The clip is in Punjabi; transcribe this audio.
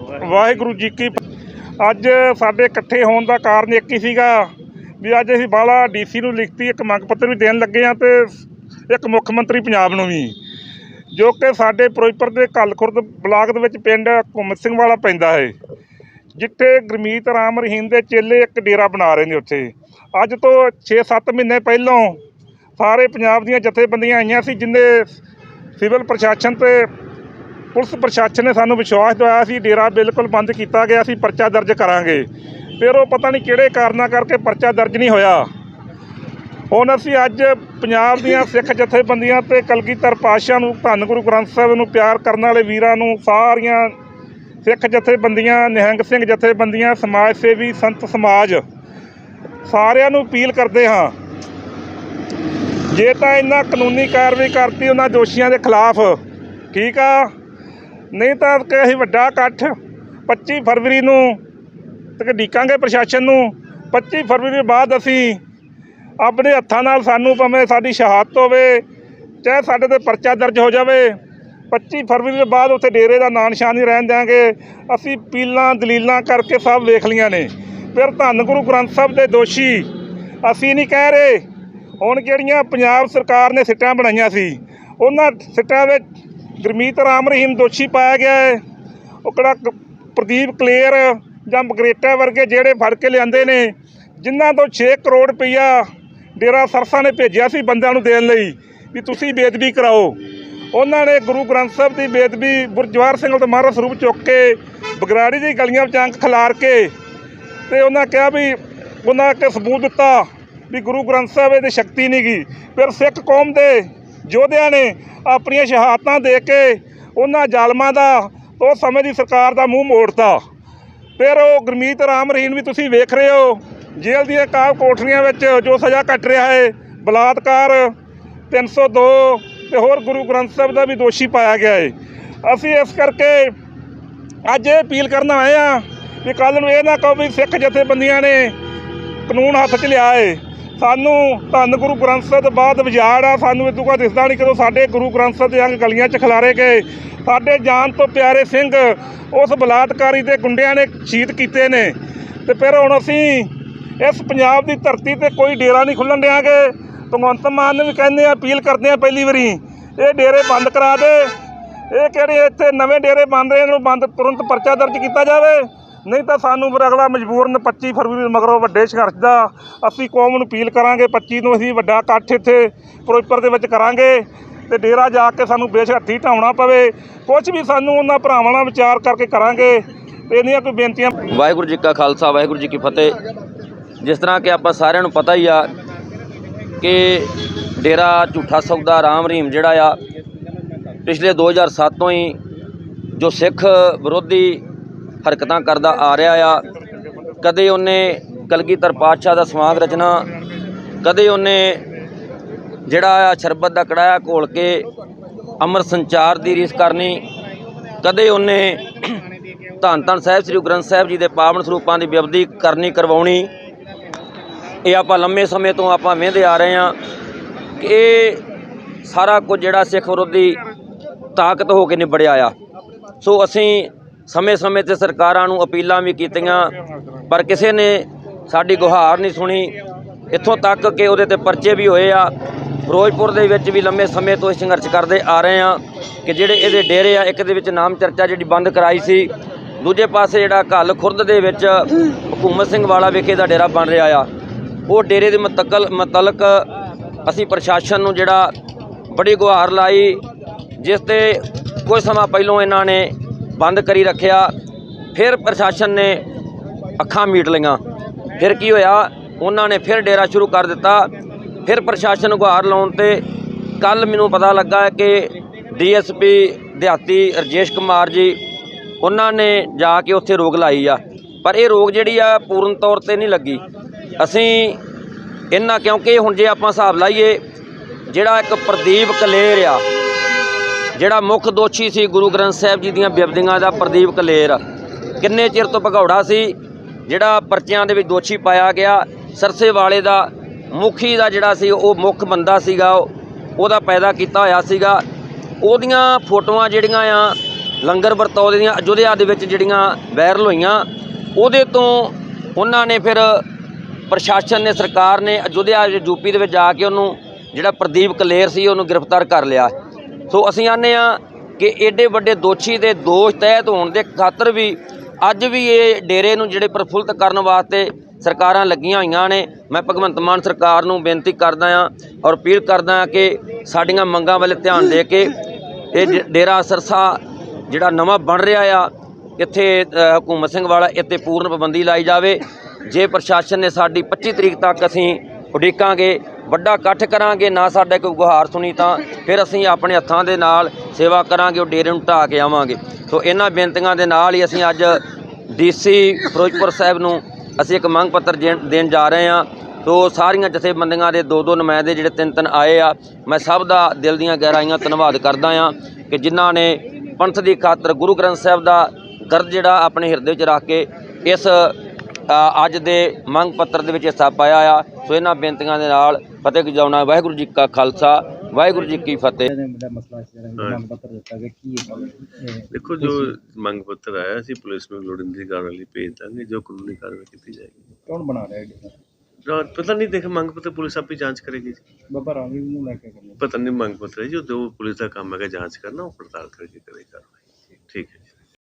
ਵਾਹਿਗੁਰੂ ਜੀ ਕੀ ਅੱਜ ਸਾਡੇ ਇਕੱਠੇ ਹੋਣ ਦਾ ਕਾਰਨ ਇੱਕ ਹੀ ਸੀਗਾ ਵੀ ਅੱਜ ਅਸੀਂ ਬਾਲਾ ਡੀਸੀ ਨੂੰ ਲਿਖਤੀ, ਇੱਕ ਮੰਗ ਪੱਤਰ ਵੀ ਦੇਣ ਲੱਗੇ ਆ ਤੇ ਇੱਕ ਮੁੱਖ ਮੰਤਰੀ ਪੰਜਾਬ ਨੂੰ ਵੀ, ਜੋ ਕਿ ਸਾਡੇ ਫਿਰੋਜ਼ਪੁਰ ਦੇ ਕੱਲ ਖੁਰਦ ਬਲਾਕ ਦੇ ਵਿੱਚ ਪਿੰਡ ਘੁੰਮਤ ਸਿੰਘ ਵਾਲਾ ਪੈਂਦਾ ਹੈ, ਜਿੱਥੇ ਗੁਰਮੀਤ ਰਾਮ ਰਹੀਮ ਦੇ ਚੇਲੇ ਇੱਕ ਡੇਰਾ ਬਣਾ ਰਹੇ ਨੇ ਉੱਥੇ। ਅੱਜ ਤੋਂ 6-7 ਮਹੀਨੇ ਪਹਿਲਾਂ ਸਾਰੇ ਪੰਜਾਬ ਦੀਆਂ ਜਥੇਬੰਦੀਆਂ ਆਈਆਂ ਸੀ, ਜਿੰਨੇ ਸਿਵਲ ਪ੍ਰਸ਼ਾਸਨ ਤੇ ਪੁਲਿਸ ਪ੍ਰਸ਼ਾਸਨ ਨੇ ਸਾਨੂੰ ਵਿਸ਼ਵਾਸ ਦਿਵਾਇਆ ਸੀ, ਡੇਰਾ ਬਿਲਕੁਲ ਬੰਦ ਕੀਤਾ ਗਿਆ ਸੀ, ਪਰਚਾ ਦਰਜ ਕਰਾਂਗੇ। ਫਿਰ ਉਹ ਪਤਾ ਨਹੀਂ ਕਿਹੜੇ ਕਾਰਨਾਂ ਕਰਕੇ ਪਰਚਾ ਦਰਜ ਨਹੀਂ ਹੋਇਆ। ਹੁਣ ਅਸੀਂ ਅੱਜ ਪੰਜਾਬ ਦੀਆਂ ਸਿੱਖ ਜਥੇਬੰਦੀਆਂ ਤੇ ਕਲਗੀਧਰ ਪਾਤਸ਼ਾਹ ਨੂੰ, ਧੰਨ ਗੁਰੂ ਗ੍ਰੰਥ ਸਾਹਿਬ ਨੂੰ ਪਿਆਰ ਕਰਨ ਵਾਲੇ ਵੀਰਾਂ ਨੂੰ ਸਾਰੀਆਂ ਸਿੱਖ ਜਥੇਬੰਦੀਆਂ, ਨਿਹੰਗ ਸਿੰਘ ਜਥੇਬੰਦੀਆਂ, ਸਮਾਜ ਸੇਵੀ, ਸੰਤ ਸਮਾਜ, ਸਾਰਿਆਂ ਨੂੰ ਅਪੀਲ ਕਰਦੇ ਹਾਂ। ਜੇ ਤਾਂ ਇਹਨਾਂ ਕਾਨੂੰਨੀ ਕਾਰਵਾਈ ਕਰਤੀ ਉਹਨਾਂ ਦੋਸ਼ੀਆਂ ਦੇ ਖਿਲਾਫ, ਠੀਕ ਆ? ਨਹੀਂ ਤਾਂ ਕਿ ਅਸੀਂ ਵੱਡਾ ਇਕੱਠ 25 ਫਰਵਰੀ ਨੂੰ ਤੱਕ ਡੀਕਾਂਗੇ ਪ੍ਰਸ਼ਾਸਨ ਨੂੰ। 25 ਫਰਵਰੀ ਦੇ ਬਾਅਦ ਅਸੀਂ ਆਪਣੇ ਹੱਥਾਂ ਨਾਲ ਸਾਨੂੰ ਭਾਵੇਂ ਸਾਡੀ ਸ਼ਹਾਦਤ ਹੋਵੇ, ਚਾਹੇ ਸਾਡੇ ਤੇ ਪਰਚਾ ਦਰਜ ਹੋ ਜਾਵੇ 25 ਫਰਵਰੀ ਦੇ ਬਾਅਦ ਉੱਥੇ ਡੇਰੇ ਦਾ ਨਾਂ ਨਿਸ਼ਾਨ ਨਹੀਂ ਰਹਿਣ ਦਿਆਂਗੇ। ਅਸੀਂ ਪੀਲਾਂ ਦਲੀਲਾਂ ਕਰਕੇ ਸਭ ਵੇਖ ਲਈਆਂ ਨੇ। ਫਿਰ ਧੰਨ ਗੁਰੂ ਗ੍ਰੰਥ ਸਾਹਿਬ ਦੇ ਦੋਸ਼ੀ ਅਸੀਂ ਨਹੀਂ ਕਹਿ ਰਹੇ। ਹੁਣ ਜਿਹੜੀਆਂ ਪੰਜਾਬ ਸਰਕਾਰ ਨੇ ਸਿੱਟਾਂ ਬਣਾਈਆਂ ਸੀ, ਉਹਨਾਂ ਸਿੱਟਾਂ ਵਿੱਚ ਗੁਰਮੀਤ ਰਾਮ ਰਹੀਮ ਦੋਸ਼ੀ ਪਾਇਆ ਗਿਆ ਹੈ। ਉਹ ਕਿਹੜਾ ਕ- ਪ੍ਰਦੀਪ ਕਲੇਰ ਜਾਂ ਮਗਰੇਟਾ ਵਰਗੇ ਜਿਹੜੇ ਫੜ ਕੇ ਲਿਆਂਦੇ ਨੇ, ਜਿਨ੍ਹਾਂ ਤੋਂ 6 ਕਰੋੜ ਰੁਪਈਆ ਡੇਰਾ ਸਰਸਾ ਨੇ ਭੇਜਿਆ ਸੀ ਬੰਦਿਆਂ ਨੂੰ ਦੇਣ ਲਈ, ਵੀ ਤੁਸੀਂ ਬੇਦਬੀ ਕਰਾਓ। ਉਹਨਾਂ ਨੇ ਗੁਰੂ ਗ੍ਰੰਥ ਸਾਹਿਬ ਦੀ ਬੇਦਬੀ ਗੁਰਜਵਾਰ ਸਿੰਘ ਤੇ ਮਹਾਰਾਜ ਸਰੂਪ ਚੁੱਕ ਕੇ ਬਗਰਾੜੀ ਦੀ ਗਲੀਆਂ ਵਿੱਚ ਅੰਕ ਖਿਲਾਰ ਕੇ ਤੇ ਉਹਨਾਂ ਕਿਹਾ ਵੀ ਉਹਨਾਂ ਕੇ ਸਬੂਤ ਦਿੱਤਾ ਵੀ ਗੁਰੂ ਗ੍ਰੰਥ ਸਾਹਿਬ ਇਹਦੀ ਸ਼ਕਤੀ ਨਹੀਂ ਗੀ ਫਿਰ ਸਿੱਖ ਕੌਮ ਦੇ ਯੋਧਿਆਂ ਨੇ ਆਪਣੀਆਂ ਸ਼ਹਾਦਤਾਂ ਦੇ ਕੇ ਉਹਨਾਂ ਜ਼ਾਲਮਾਂ ਦਾ, ਉਸ ਸਮੇਂ ਦੀ ਸਰਕਾਰ ਦਾ ਮੂੰਹ ਮੋੜਤਾ। ਫਿਰ ਉਹ ਗੁਰਮੀਤ ਰਾਮ ਰਹੀਮ ਵੀ ਤੁਸੀਂ ਵੇਖ ਰਹੇ ਹੋ, ਜੇਲ੍ਹ ਦੀਆਂ ਕਾਬ ਕੋਠਰੀਆਂ ਵਿੱਚ ਜੋ ਸਜ਼ਾ ਕੱਟ ਰਿਹਾ ਹੈ, ਬਲਾਤਕਾਰ 302 ਤੇ ਹੋਰ ਗੁਰੂ ਗ੍ਰੰਥ ਸਾਹਿਬ ਦਾ ਵੀ ਦੋਸ਼ੀ ਪਾਇਆ ਗਿਆ ਹੈ। ਅਸੀਂ ਇਸ ਕਰਕੇ ਅੱਜ ਇਹ ਅਪੀਲ ਕਰਨ ਆਏ ਆ ਵੀ ਕੱਲ ਨੂੰ ਇਹ ਨਾ ਕਹੋ ਵੀ ਸਿੱਖ ਜਥੇਬੰਦੀਆਂ ਨੇ ਕਾਨੂੰਨ ਹੱਥ 'ਚ ਲਿਆ ਏ ਸਾਨੂੰ ਧੰਨ ਗੁਰੂ ਗ੍ਰੰਥ ਸਾਹਿਬ ਤੋਂ ਬਾਅਦ ਵਿਜਾੜ ਆ, ਸਾਨੂੰ ਇਹ ਕੋ ਦਿਸਦਾ ਨਹੀਂ ਕਦੋਂ ਸਾਡੇ ਗੁਰੂ ਗ੍ਰੰਥ ਸਾਹਿਬ ਦੇ ਅੰਗ ਗਲੀਆਂ 'ਚ ਖਿਲਾਰੇ ਗਏ। ਸਾਡੇ ਜਾਨ ਤੋਂ ਪਿਆਰੇ ਸਿੰਘ ਉਸ ਬਲਾਤਕਾਰੀ ਦੇ ਗੁੰਡਿਆਂ ਨੇ ਸ਼ਹੀਦ ਕੀਤੇ ਨੇ। ਤੇ ਫਿਰ ਹੁਣ ਅਸੀਂ ਇਸ ਪੰਜਾਬ ਦੀ ਧਰਤੀ ਤੇ ਕੋਈ ਡੇਰਾ ਨਹੀਂ ਖੁੱਲਣ ਦਿਆਂਗੇ। ਭਗਵੰਤ ਮਾਨ ਨੂੰ ਵੀ ਕਹਿੰਦੇ ਆ ਅਪੀਲ ਕਰਦੇ ਆ ਪਹਿਲੀ ਵਾਰੀ, ਇਹ ਡੇਰੇ ਬੰਦ ਕਰਾ ਦੇ। ਇਹ ਕਿਹੜੇ ਇੱਥੇ ਨਵੇਂ ਡੇਰੇ ਬਣ ਰਹੇ ਇਹਨਾਂ ਨੂੰ ਬੰਦ ਤੁਰੰਤ ਪਰਚਾ ਦਰਜ ਕੀਤਾ ਜਾਵੇ। ਨਹੀਂ ਤਾਂ ਸਾਨੂੰ ਫਿਰ ਅਗਲਾ ਮਜਬੂਰਨ 25 ਫਰਵਰੀ ਨੂੰ ਮਗਰੋਂ ਵੱਡੇ ਸੰਘਰਸ਼ ਦਾ, ਅਸੀਂ ਕੌਮ ਨੂੰ ਅਪੀਲ ਕਰਾਂਗੇ 25 ਨੂੰ ਅਸੀਂ ਵੱਡਾ ਇਕੱਠ ਇੱਥੇ ਫਿਰੋਜ਼ਪੁਰ ਦੇ ਵਿੱਚ ਕਰਾਂਗੇ ਤੇ ਡੇਰਾ ਜਾ ਕੇ ਸਾਨੂੰ ਬੇਸ਼ੱਤੀ ਢਾਉਣਾ ਪਵੇ। ਕੁਝ ਵੀ ਸਾਨੂੰ ਉਹਨਾਂ ਭਰਾਵਾਂ ਨਾਲ ਵਿਚਾਰ ਕਰਕੇ ਕਰਾਂਗੇ ਇਹਨੀਆਂ ਕੋਈ ਬੇਨਤੀਆਂ। ਵਾਹਿਗੁਰੂ ਜੀ ਕਾ ਖਾਲਸਾ, ਵਾਹਿਗੁਰੂ ਜੀ ਕੀ ਫਤਿਹ। ਜਿਸ ਤਰ੍ਹਾਂ ਕਿ ਆਪਾਂ ਸਾਰਿਆਂ ਨੂੰ ਪਤਾ ਹੀ ਆ ਕਿ ਡੇਰਾ ਝੂਠਾ ਸੌਦਾ ਰਾਮ ਰਹੀਮ ਜਿਹੜਾ ਆ, ਪਿਛਲੇ 2007 ਤੋਂ ਹੀ ਜੋ ਸਿੱਖ ਵਿਰੋਧੀ ਹਰਕਤਾਂ ਕਰਦਾ ਆ ਰਿਹਾ ਆ। ਕਦੇ ਉਹਨੇ ਕਲਗੀਧਰ ਪਾਤਸ਼ਾਹ ਦਾ ਸਮਾਗ ਰਚਨਾ ਕਦੇ ਉਹਨੇ ਜਿਹੜਾ ਆ ਸ਼ਰਬਤ ਦਾ ਕੜਾਇਆ ਘੋਲ ਕੇ ਅਮਰ ਸੰਚਾਰ ਦੀ ਰੀਸ ਕਰਨੀ, ਕਦੇ ਉਹਨੇ ਧੰਨ ਧੰਨ ਸਾਹਿਬ ਸ੍ਰੀ ਗ੍ਰੰਥ ਸਾਹਿਬ ਜੀ ਦੇ ਪਾਵਨ ਸਰੂਪਾਂ ਦੀ ਬਿਬਦੀ ਕਰਨੀ ਕਰਵਾਉਣੀ। ਇਹ ਆਪਾਂ ਲੰਮੇ ਸਮੇਂ ਤੋਂ ਆਪਾਂ ਵੇਂਦੇ ਆ ਰਹੇ ਹਾਂ ਕਿ ਇਹ ਸਾਰਾ ਕੁਝ ਜਿਹੜਾ ਸਿੱਖ ਵਿਰੋਧੀ ਤਾਕਤ ਹੋ ਕੇ ਨਿਬੜਿਆ ਆ। ਸੋ ਅਸੀਂ ਸਮੇਂ-ਸਮੇਂ ਤੇ ਸਰਕਾਰਾਂ ਨੂੰ ਅਪੀਲਾਂ ਵੀ ਕੀਤੀਆਂ, ਪਰ ਕਿਸੇ ਨੇ ਸਾਡੀ ਗੁਹਾਰ ਨਹੀਂ ਸੁਣੀ। ਇੱਥੋਂ ਤੱਕ ਕਿ ਉਹਦੇ ਤੇ ਪਰਚੇ ਵੀ ਹੋਏ ਆ। ਫਿਰੋਜ਼ਪੁਰ ਦੇ ਵਿੱਚ ਵੀ ਲੰਮੇ ਸਮੇਂ ਤੋਂ ਇਹ ਸੰਘਰਸ਼ ਕਰਦੇ ਆ ਰਹੇ ਆ ਕਿ ਜਿਹੜੇ ਇਹਦੇ ਡੇਰੇ ਆ, ਇੱਕ ਦੇ ਵਿੱਚ ਨਾਮ ਚਰਚਾ ਜਿਹੜੀ ਬੰਦ ਕਰਾਈ ਸੀ। ਦੂਜੇ ਪਾਸੇ ਜਿਹੜਾ ਘੱਲ ਖੁਰਦ ਦੇ ਵਿੱਚ ਹਕੂਮਤ ਸਿੰਘ ਵਾਲਾ ਵਿਖੇ ਦਾ ਡੇਰਾ ਬਣ ਰਿਹਾ ਆ। ਉਹ ਡੇਰੇ ਦੇ ਮੁਤਕਲ, ਮੁਤਲਕ ਅਸੀਂ ਪ੍ਰਸ਼ਾਸਨ ਨੂੰ ਜਿਹੜਾ ਬੜੀ ਗੁਹਾਰ ਲਾਈ, ਜਿਸ ਤੇ ਕੁਝ ਸਮਾਂ ਪਹਿਲਾਂ ਇਹਨਾਂ ਨੇ ਬੰਦ ਕਰੀ ਰੱਖਿਆ। ਫਿਰ ਪ੍ਰਸ਼ਾਸਨ ਨੇ ਅੱਖਾਂ ਮੀਟ ਲਈਆਂ। ਫਿਰ ਕੀ ਹੋਇਆ? ਉਹਨਾਂ ਨੇ ਫਿਰ ਡੇਰਾ ਸ਼ੁਰੂ ਕਰ ਦਿੱਤਾ। ਫਿਰ ਪ੍ਰਸ਼ਾਸਨ ਗੁਹਾਰ ਲਾਉਣ ਤੇ ਕੱਲ ਮੈਨੂੰ ਪਤਾ ਲੱਗਾ ਕਿ ਡੀਐਸਪੀ ਦਿਹਾਤੀ ਰਜੇਸ਼ ਕੁਮਾਰ ਜੀ, ਉਹਨਾਂ ਨੇ ਜਾ ਕੇ ਉੱਥੇ ਰੋਕ ਲਾਈ ਆ। ਪਰ ਇਹ ਰੋਕ ਜਿਹੜੀ ਆ, ਪੂਰਨ ਤੌਰ ਤੇ ਨਹੀਂ ਲੱਗੀ। ਅਸੀਂ ਇਹਨਾਂ ਕਿਉਂਕਿ ਹੁਣ ਜੇ ਆਪਾਂ ਹਿਸਾਬ ਲਾਈਏ, ਜਿਹੜਾ ਇੱਕ ਪ੍ਰਦੀਪ ਕਲੇਰ ਆ ਜਿਹੜਾ ਮੁੱਖ ਦੋਸ਼ੀ ਸੀ ਗੁਰੂ ਗ੍ਰੰਥ ਸਾਹਿਬ ਜੀ ਦੀਆਂ ਬਿਬਦੀਆਂ ਦਾ ਪ੍ਰਦੀਪ ਕਲੇਰ, ਕਿੰਨੇ ਚਿਰ ਤੋਂ ਭਗੌੜਾ ਸੀ, ਜਿਹੜਾ ਪਰਚਿਆਂ ਦੇ ਵਿੱਚ ਦੋਸ਼ੀ ਪਾਇਆ ਗਿਆ, ਸਰਸੇ ਵਾਲੇ ਦਾ, ਮੁਖੀ ਦਾ ਜਿਹੜਾ ਸੀ, ਉਹ ਮੁੱਖ ਬੰਦਾ ਸੀਗਾ ਉਹ ਉਹਦਾ ਪੈਦਾ ਕੀਤਾ ਹੋਇਆ ਸੀਗਾ। ਉਹਦੀਆਂ ਫੋਟੋਆਂ ਜਿਹੜੀਆਂ ਆ, ਲੰਗਰ ਵਰਤੋਂ ਦੀਆਂ, ਅਯੁੱਧਿਆ ਦੇ ਵਿੱਚ ਜਿਹੜੀਆਂ ਵਾਇਰਲ ਹੋਈਆਂ, ਉਹਦੇ ਤੋਂ ਉਹਨਾਂ ਨੇ ਫਿਰ ਪ੍ਰਸ਼ਾਸਨ ਨੇ, ਸਰਕਾਰ ਨੇ ਅਯੁੱਧਿਆ ਯੂਪੀ ਦੇ ਵਿੱਚ ਜਾ ਕੇ ਉਹਨੂੰ ਜਿਹੜਾ ਪ੍ਰਦੀਪ ਕਲੇਰ ਸੀ, ਉਹਨੂੰ ਗ੍ਰਿਫਤਾਰ ਕਰ ਲਿਆ। ਸੋ ਅਸੀਂ ਆਨੇ ਆ ਕਿ ਏਡੇ ਵੱਡੇ ਦੋਸ਼ੀ ਦੇ ਦੋਸ਼ ਤਹਿਤ ਹੋਣ ਦੇ ਖਾਤਰ ਵੀ ਅੱਜ ਵੀ ਇਹ ਡੇਰੇ ਨੂੰ ਜਿਹੜੇ ਪ੍ਰਫੁੱਲਤ ਕਰਨ ਵਾਸਤੇ ਸਰਕਾਰਾਂ ਲੱਗੀਆਂ ਹੋਈਆਂ ਨੇ। ਮੈਂ ਭਗਵੰਤ ਮਾਨ ਸਰਕਾਰ ਨੂੰ ਬੇਨਤੀ ਕਰਦਾ ਆ ਔਰ ਅਪੀਲ ਕਰਦਾ ਆ ਕਿ ਸਾਡੀਆਂ ਮੰਗਾਂ ਵੱਲ ਧਿਆਨ ਦੇ ਕੇ ਇਹ ਡ- ਡੇਰਾ ਸਰਸਾ ਜਿਹੜਾ ਨਵਾਂ ਬਣ ਰਿਹਾ ਆ, ਇੱਥੇ ਹਕੂਮਤ ਸਿੰਘ ਵਾਲਾ ਇੱਥੇ ਪੂਰਨ ਪਾਬੰਦੀ ਲਾਈ ਜਾਵੇ। ਜੇ ਪ੍ਰਸ਼ਾਸਨ ਨੇ ਸਾਡੀ 25 ਤਰੀਕ ਤੱਕ ਅਸੀਂ ਉਡੀਕਾਂਗੇ ਵੱਡਾ ਇਕੱਠ ਕਰਾਂਗੇ, ਨਾ ਸਾਡਾ ਕੋਈ ਗੁਹਾਰ ਸੁਣੀ ਤਾਂ ਫਿਰ ਅਸੀਂ ਆਪਣੇ ਹੱਥਾਂ ਦੇ ਨਾਲ ਸੇਵਾ ਕਰਾਂਗੇ, ਉਹ ਡੇਰੇ ਨੂੰ ਢਾਹ ਕੇ ਆਵਾਂਗੇ। ਸੋ ਇਹਨਾਂ ਬੇਨਤੀਆਂ ਦੇ ਨਾਲ ਹੀ ਅਸੀਂ ਅੱਜ ਡੀਸੀ ਫਿਰੋਜ਼ਪੁਰ ਸਾਹਿਬ ਨੂੰ ਅਸੀਂ ਇੱਕ ਮੰਗ ਪੱਤਰ ਜੇ- ਦੇਣ ਜਾ ਰਹੇ ਹਾਂ। ਸੋ ਸਾਰੀਆਂ ਜਥੇਬੰਦੀਆਂ ਦੇ ਦੋ ਦੋ ਨੁਮਾਇੰਦੇ ਜਿਹੜੇ ਤਿੰਨ ਤਿੰਨ ਆਏ ਆ, ਮੈਂ ਸਭ ਦਾ ਦਿਲ ਦੀਆਂ ਗਹਿਰਾਈਆਂ ਧੰਨਵਾਦ ਕਰਦਾ ਆ ਕਿ ਜਿਨ੍ਹਾਂ ਨੇ ਪੰਥ ਦੀ ਖਾਤਰ ਗੁਰੂ ਗ੍ਰੰਥ ਸਾਹਿਬ ਦਾ ਦਰਦ ਜਿਹੜਾ ਆਪਣੇ ਹਿਰਦੇ ਵਿੱਚ ਰੱਖ ਕੇ ਇਸ ਅੱਜ ਦੇ ਮੰਗ ਪੱਤਰ ਦੇ ਵਿੱਚ ਹਿੱਸਾ ਪਾਇਆ ਆ। ਸੋ ਇਹਨਾਂ ਬੇਨਤੀਆਂ ਦੇ ਨਾਲ ਫਤਿਹ ਗੁਜਾਉਣਾ ਵਾਹਿਗੁਰੂ ਜੀ ਕਾ ਖਾਲਸਾ ਵਾਹਿਗੁਰੂ ਜੀ ਕੀ ਫਤਿਹ। ਦੇਖੋ ਜੋ ਮੰਗ ਪੱਤਰ ਆਇਆ ਸੀ ਪੁਲਿਸ ਨੂੰ ਲੋੜੀਂਦੀ ਕਾਰਵਾਈ ਲਈ ਭੇਜ ਦਾਂਗੇ ਜੋ ਕਾਨੂੰਨੀ ਕਾਰਵਾਈ ਕੀਤੀ ਜਾਏਗੀ। ਕੌਣ ਬਣਾ ਰਿਹਾ ਹੈ ਪਤਾ ਨਹੀਂ ਦੇਖ ਮੰਗ ਪੱਤਰ ਪੁਲਿਸ ਆਪੇ ਜਾਂਚ ਕਰੇਗੀ। ਬਾਬਾ ਰਾਮੀ ਨੂੰ ਲੈ ਕੇ ਕਰਨੀ। ਪਤਾ ਨਹੀਂ ਮੰਗ ਪੱਤਰ ਜੋ ਦੋ ਪੁਲਿਸ ਦਾ ਕੰਮ ਹੈਗਾ ਜਾਂਚ ਕਰਨਾ ਉਹ ਪੜਤਾਲ ਕਰਕੇ ਕਰੇ ਕਾਰਵਾਈ। ਠੀਕ ਹੈ ਜੀ।